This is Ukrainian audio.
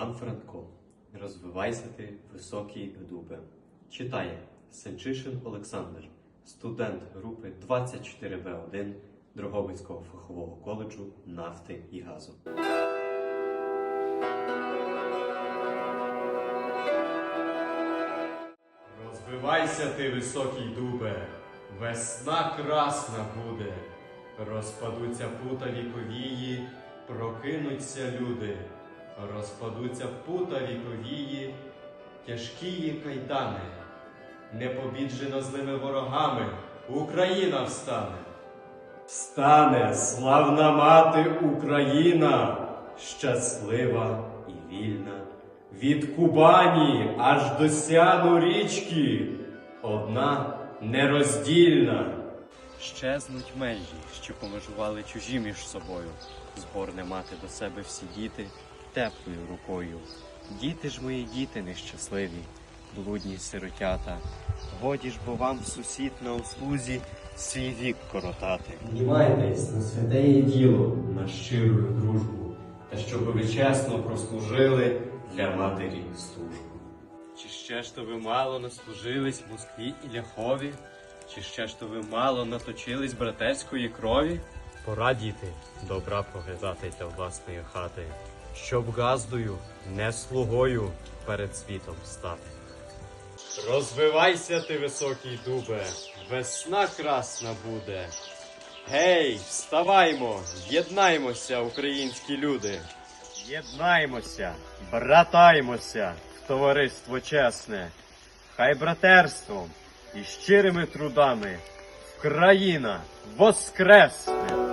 Іван Франко. Розвивайся ти, високий дубе. Читає Сенчишин Олександр, студент групи 24Б1 Дрогобицького фахового коледжу нафти і газу. Розвивайся ти, високий дубе, весна красна буде, розпадуться пута віковії, прокинуться люди, розпадуться пута віковії, тяжкії кайдани, непобіджено злими ворогами, Україна встане. Встане славна мати Україна, щаслива і вільна. Від Кубані аж до сяну річки, одна нероздільна. Щезнуть межі, що помежували чужі між собою, зборне мати до себе всі діти теплою рукою. Діти ж мої діти нещасливі, блудні сиротята. Годі ж бо вам сусід на услузі свій вік коротати. Знімайтесь на святе є діло, на щиру дружбу, та щоб ви чесно прослужили для матері службу. Чи ще ж то ви мало наслужились в Москві і Ляхові? Чи ще ж то ви мало наточились братерської крові? Пора, діти, добра поглядати для власної хати, щоб газдою, не слугою перед світом стати. Розвивайся ти, високий дубе, весна красна буде. Гей, вставаймо, єднаймося, українські люди. Єднаймося, братаймося в товариство чесне, хай братерством і щирими трудами Україна воскресне!